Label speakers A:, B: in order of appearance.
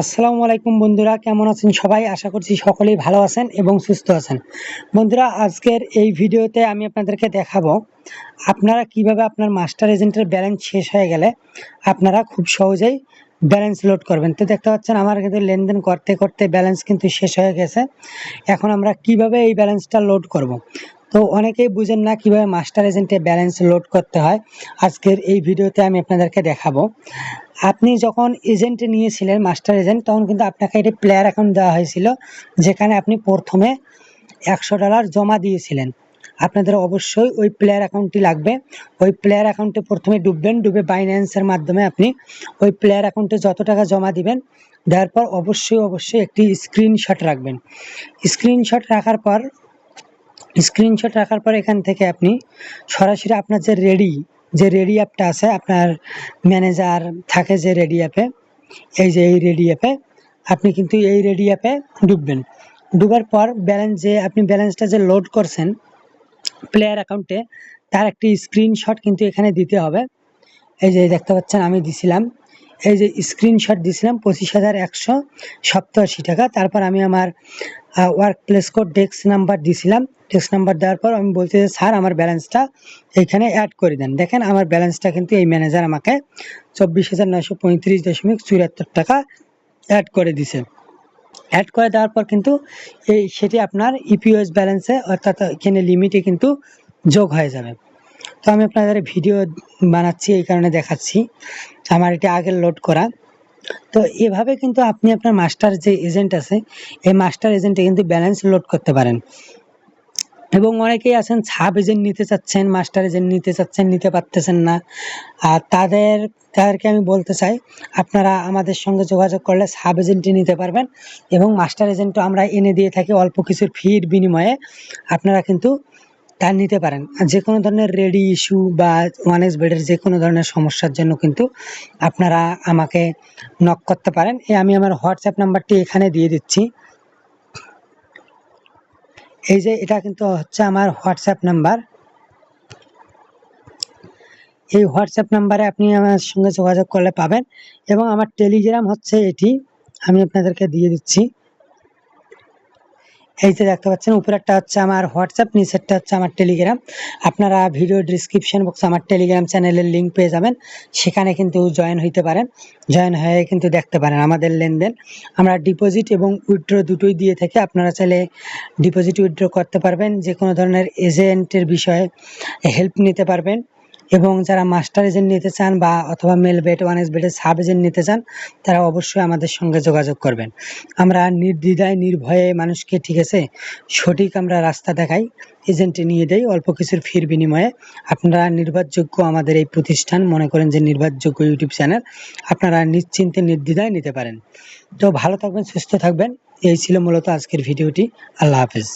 A: আসসালামু আলাইকুম বন্ধুরা, কেমন আছেন সবাই? আশা করছি সকলেই ভালো আছেন এবং সুস্থ আছেন। বন্ধুরা, আজকের এই ভিডিওতে আমি আপনাদেরকে দেখাবো, আপনারা কীভাবে আপনার মাস্টার এজেন্টের ব্যালেন্স শেষ হয়ে গেলে আপনারা খুব সহজেই ব্যালেন্স লোড করবেন। তো দেখতে পাচ্ছেন আমার কিন্তু লেনদেন করতে করতে ব্যালেন্স কিন্তু শেষ হয়ে গেছে। এখন আমরা কীভাবে এই ব্যালেন্সটা লোড করব। তো অনেকেই বুঝেন না কীভাবে মাস্টার এজেন্টে ব্যালেন্স লোড করতে হয়। আজকের এই ভিডিওতে আমি আপনাদেরকে দেখাবো। আপনি যখন এজেন্টে নিয়েছিলেন মাস্টার এজেন্ট তখন কিন্তু আপনাকে একটি প্লেয়ার অ্যাকাউন্ট দেওয়া হয়েছিল, যেখানে আপনি প্রথমে একশো ডলার জমা দিয়েছিলেন। আপনাদের অবশ্যই ওই প্লেয়ার অ্যাকাউন্টটি লাগবে। ওই প্লেয়ার অ্যাকাউন্টে প্রথমে ডুববেন, ডুবে বাইন্যান্সের মাধ্যমে আপনি ওই প্লেয়ার অ্যাকাউন্টে যত টাকা জমা দিবেন, দেওয়ার পর অবশ্যই অবশ্যই একটি স্ক্রিনশট রাখবেন। স্ক্রিনশট রাখার পর স্ক্রিনশট রাখার পর এখান থেকে আপনি সরাসরি আপনার যে রেডি যে রেডি অ্যাপটা আছে, আপনার ম্যানেজার থাকে যে রেডি অ্যাপে এই যে এই রেডি অ্যাপে আপনি কিন্তু এই রেডি অ্যাপে ডুববেন। ডুবার পর ব্যালেন্স যে, আপনি ব্যালেন্সটা যে লোড করছেন প্লেয়ার অ্যাকাউন্টে তার একটি স্ক্রিনশট কিন্তু এখানে দিতে হবে। এই যে দেখতে পাচ্ছেন, আমি দিছিলাম। এই যে স্ক্রিনশট দিছিলাম, পঁচিশ হাজার একশো সপ্তাশি টাকা। তারপর আমি আমার work place code desk number দিছিলাম। ডেস্ক নাম্বার দেওয়ার পর আমি বলছি যে, স্যার, আমার ব্যালেন্সটা এইখানে অ্যাড করে দেন। দেখেন, আমার ব্যালেন্সটা কিন্তু এই ম্যানেজার আমাকে চব্বিশ হাজার নয়শো পঁয়ত্রিশ দশমিক চুয়াত্তর টাকা অ্যাড করে দিছে। অ্যাড করে দেওয়ার পর কিন্তু এই সেটি আপনার ইপিওএস ব্যালেন্সে অর্থাৎ এখানে লিমিটে কিন্তু যোগ হয়ে যাবে। তো আমি আপনাদের ভিডিও বানাচ্ছি, এই কারণে দেখাচ্ছি। আমার এটা আগে লোড করা। তো এভাবে কিন্তু আপনি আপনার মাস্টার যে এজেন্ট আছে, এই মাস্টার এজেন্টে কিন্তু ব্যালেন্স লোড করতে পারেন। এবং অনেকেই আছেন সাব এজেন্ট নিতে চাচ্ছেন, মাস্টার এজেন্ট নিতে চাচ্ছেন, নিতে পারতেছেন না। আর তাদের, তাদেরকে আমি বলতে চাই, আপনারা আমাদের সঙ্গে যোগাযোগ করলে সাব এজেন্টই নিতে পারবেন এবং মাস্টার এজেন্টও আমরা এনে দিয়ে থাকি অল্প কিছুর ফির বিনিময়ে। আপনারা কিন্তু তা নিতে পারেন। যে কোনো ধরনের রেডি ইস্যু বা ওয়ান এস বেডের যে কোনো ধরনের সমস্যার জন্য কিন্তু আপনারা আমাকে নক করতে পারেন। আমি আমার হোয়াটসঅ্যাপ নাম্বারটি এখানে দিয়ে দিচ্ছি। এই যে এটা কিন্তু হচ্ছে আমার হোয়াটসঅ্যাপ নাম্বার এই হোয়াটসঅ্যাপ নাম্বারে আপনি আমার সঙ্গে যোগাযোগ করলে পাবেন এবং আমার টেলিগ্রাম হচ্ছে এটি। আমি আপনাদেরকে দিয়ে দিচ্ছি। এই যে দেখতে পাচ্ছেন উপরেরটা হচ্ছে আমার হোয়াটসঅ্যাপ নিচেরটা হচ্ছে আমার টেলিগ্রাম আপনারা ভিডিও ডিসক্রিপশন বক্সে আমার টেলিগ্রাম চ্যানেলের লিঙ্ক পেয়ে যাবেন। সেখানে কিন্তু জয়েন হইতে পারেন। জয়েন হয়ে কিন্তু দেখতে পারেন আমাদের লেনদেন। আমরা ডিপোজিট এবং উইথড্র দুটোই দিয়ে থাকি। আপনারা চাইলে ডিপোজিট উইথড্র করতে পারবেন। যে কোনো ধরনের এজেন্টের বিষয়ে হেল্প নিতে পারবেন। এবং যারা মাস্টার এজেন্ট নিতে চান বা অথবা মেল বেড ওয়ান এস বেটের সাব এজেন্ট নিতে চান, তারা অবশ্যই আমাদের সঙ্গে যোগাযোগ করবেন। আমরা নির্দ্বিধায়, নির্ভয়ে মানুষকে, ঠিক আছে, সঠিক আমরা রাস্তা দেখাই এজেন্টে নিয়ে দেই, অল্প কিছুর ফির বিনিময়ে। আপনারা নির্ভরযোগ্য আমাদের এই প্রতিষ্ঠান, মনে করেন যে নির্ভরযোগ্য ইউটিউব চ্যানেল আপনারা নিশ্চিন্তে, নির্দ্বিধায় নিতে পারেন। তো ভালো থাকবেন, সুস্থ থাকবেন, এই ছিল মূলত আজকের ভিডিওটি। আল্লাহ হাফেজ।